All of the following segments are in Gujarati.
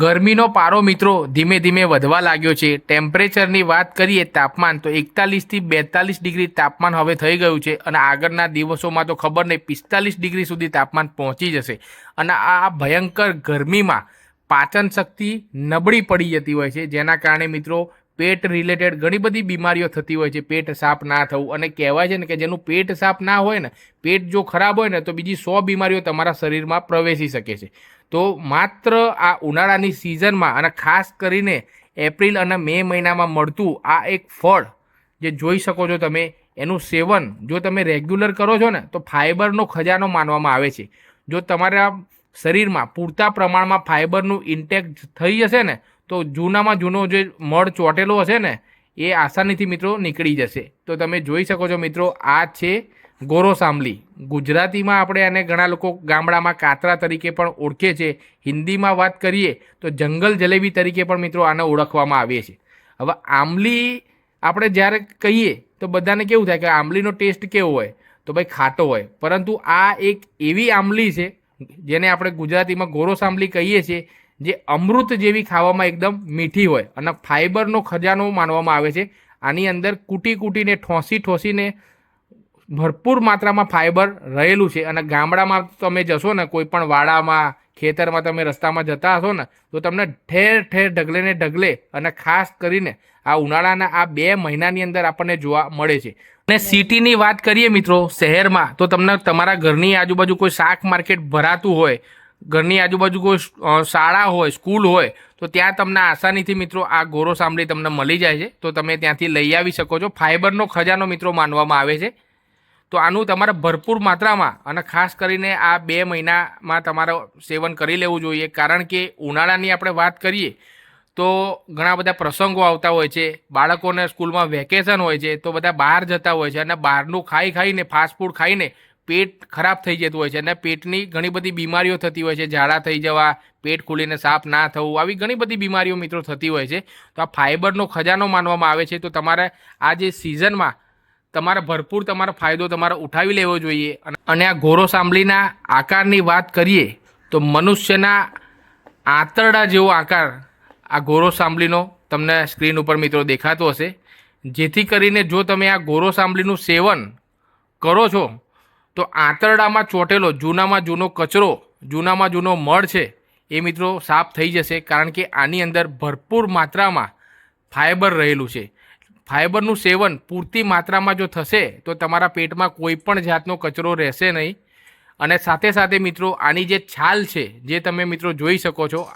ગરમીનો પારો મિત્રો ધીમે ધીમે વધવા લાગ્યો છે. ટેમ્પરેચરની વાત કરીએ તાપમાન, તો એકતાલીસથી બેતાલીસ ડિગ્રી તાપમાન હવે થઈ ગયું છે અને આગળના દિવસોમાં તો ખબર નહીં, પિસ્તાલીસ ડિગ્રી સુધી તાપમાન પહોંચી જશે. અને આ ભયંકર ગરમીમાં પાચન શક્તિ નબળી પડી જતી હોય છે, જેના કારણે મિત્રો પેટ રિલેટેડ ઘણી બધી બીમારીઓ થતી હોય છે. પેટ સાફ ના થવું. અને કહેવાય છે ને કે જેનું પેટ સાફ ના હોય ને, પેટ જો ખરાબ હોય ને, તો બીજી સો બીમારીઓ તમારા શરીરમાં પ્રવેશી શકે છે. તો માત્ર આ ઉનાળાની સિઝનમાં અને ખાસ કરીને એપ્રિલ અને મે મહિનામાં મળતું આ એક ફળ જે જોઈ શકો છો તમે, એનું સેવન જો તમે રેગ્યુલર કરો છો ને, તો ફાઇબરનો ખજાનો માનવામાં આવે છે. જો તમારા શરીરમાં પૂરતા પ્રમાણમાં ફાઇબરનું ઇન્ટેક થઈ જશે ને તો જૂનામાં જૂનો જે મળ ચોટેલો હશે ને, એ આસાનીથી મિત્રો નીકળી જશે. તો તમે જોઈ શકો છો મિત્રો, આ છે ગોરો સાંભલી ગુજરાતીમાં આપણે આને ઘણા લોકો ગામડામાં કાતરા તરીકે પણ ઓળખે છે. હિન્દીમાં વાત કરીએ તો જંગલ જલેબી તરીકે પણ મિત્રો આને ઓળખવામાં આવે છે. હવે આંબલી આપણે જ્યારે કહીએ તો બધાને કેવું થાય કે આંબલીનો ટેસ્ટ કેવો હોય? તો ભાઈ ખાટો હોય. પરંતુ આ એક એવી આંબલી છે જેને આપણે ગુજરાતીમાં ગોરો સાંબલી કહીએ છીએ જે અમૃત જેવી ખાવામાં એકદમ મીઠી હોય અને ફાઇબરનો ખજાનો માનવામાં આવે છે. આની અંદર કૂટી કૂટીને, ઠોસી ઠોસીને ભરપૂર માત્રામાં ફાઇબર રહેલું છે. અને ગામડામાં તમે જશો ને, કોઈ પણ વાડામાં, ખેતરમાં તમે રસ્તામાં જતા હશો ને, તો તમને ઠેર ઠેર ઢગલે ને ઢગલે અને ખાસ કરીને આ ઉનાળાના આ બે મહિનાની અંદર આપણને જોવા મળે છે. અને સિટીની વાત કરીએ મિત્રો, શહેરમાં, તો તમને તમારા ઘરની આજુબાજુ કોઈ શાક માર્કેટ ભરાતું હોય ઘરની આજુબાજુ કોઈ શાળા હોય, સ્કૂલ હોય, તો ત્યાં તમને આસાનીથી મિત્રો આ ગોરો સાંભળી તમને મળી જાય છે. તો તમે ત્યાંથી લઈ આવી શકો છો. ફાઇબરનો ખજાનો મિત્રો માનવામાં આવે છે. તો આનું તમારે ભરપૂર માત્રામાં અને ખાસ કરીને આ બે મહિનામાં તમારે સેવન કરી લેવું જોઈએ. કારણ કે ઉનાળાની આપણે વાત કરીએ, તો ઘણા બધા પ્રસંગો આવતા હોય છે. બાળકોને સ્કૂલમાં વેકેશન હોય છે, તો બધા બહાર જતા હોય છે અને બહારનું ખાઈ ખાઈને, ફાસ્ટ ફૂડ ખાઈને પેટ ખરાબ થઈ જતું હોય છે અને પેટની ઘણી બધી બીમારીઓ થતી હોય છે, ઝાડા થઈ જવા, પેટ ખુલીને સાફ ના થવું, આવી ઘણી બધી બીમારીઓ મિત્રો થતી હોય છે. તો આ ફાઇબરનો ખજાનો માનવામાં આવે છે. તો તમારે આ જે સિઝનમાં તમારે ભરપૂર તમારો ફાયદો તમારે ઉઠાવી લેવો જોઈએ. અને- આ ઘોરો સાંભળીના આકારની વાત કરીએ તો મનુષ્યના આંતરડા જેવો આકાર આ ઘોરો સાંભળીનો તમને સ્ક્રીન ઉપર મિત્રો દેખાતો હશે. જેથી કરીને જો તમે આ ઘોરો સાંભળીનું સેવન કરો છો તો આંતરડામાં ચોટેલો, જૂનામાં જૂનો કચરો, જૂનામાં જૂનો મળ છે, એ મિત્રો સાફ થઈ જશે કારણ કે આની અંદર ભરપૂર માત્રામાં ફાઇબર રહેલું છે. ફાઇબરનું સેવન પૂરતી માત્રામાં જો થશે, તો તમારા પેટમાં કોઈ પણ જાતનો કચરો રહેશે નહીં. અને સાથે સાથે મિત્રો, આની જે છાલ છે, જે તમે મિત્રો જોઈ શકો છો,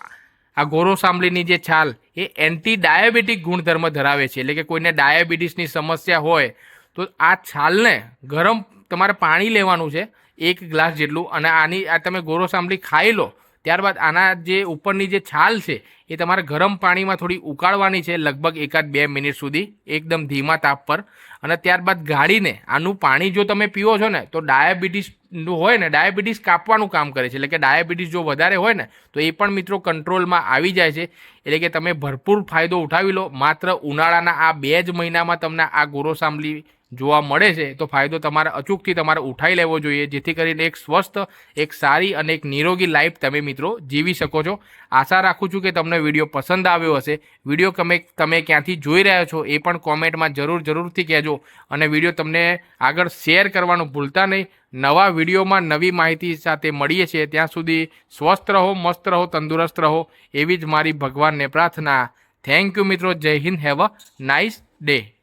આ ગોરો સાંભળીની જે છાલ, એ એન્ટી ડાયાબિટીક ગુણધર્મ ધરાવે છે. એટલે કે કોઈને ડાયાબિટીસની સમસ્યા હોય, તો આ છાલને ગરમ તમારે પાણી લેવાનું છે, એક ગ્લાસ જેટલું, અને આની, આ તમે ગોરો સાંભળી ખાઈ લો, ત્યારબાદ આના જે ઉપરની જે છાલ છે, એ તમારે ગરમ પાણીમાં થોડી ઉકાળવાની છે, લગભગ એકાદ બે મિનિટ સુધી, એકદમ ધીમા તાપ પર. અને ત્યારબાદ ગાળીને, આનું પાણી જો તમે પીવો છો ને, તો ડાયાબિટીસનું હોય ને, ડાયાબિટીસ કાપવાનું કામ કરે છે. એટલે કે ડાયાબિટીસ જો વધારે હોય ને, તો એ પણ મિત્રો કંટ્રોલમાં આવી જાય છે. એટલે કે તમે ભરપૂર ફાયદો ઉઠાવી લો. માત્ર ઉનાળાના આ બે જ મહિનામાં તમને આ ગોરો સાંભળી જોવા મળે છે, તો ફાયદો તમારે અચૂકથી તમારે ઉઠાવી લેવો જોઈએ, જેથી કરીને એક સ્વસ્થ, એક સારી અને એક નિરોગી લાઈફ તમે મિત્રો જીવી શકો છો. આશા રાખું છું કે તમને વીડિયો પસંદ આવ્યો હશે. વીડિયો તમે તમે ક્યાંથી જોઈ રહ્યા છો એ પણ કોમેન્ટમાં જરૂર, જરૂરથી કહેજો અને વીડિયો તમને આગળ શેર કરવાનું ભૂલતા નહીં. નવા વિડીયોમાં નવી માહિતી સાથે મળીએ છીએ. ત્યાં સુધી સ્વસ્થ રહો, મસ્ત રહો, તંદુરસ્ત રહો, એવી જ મારી ભગવાનને પ્રાર્થના. થેન્ક યુ મિત્રો. જય Hind. Have a nice day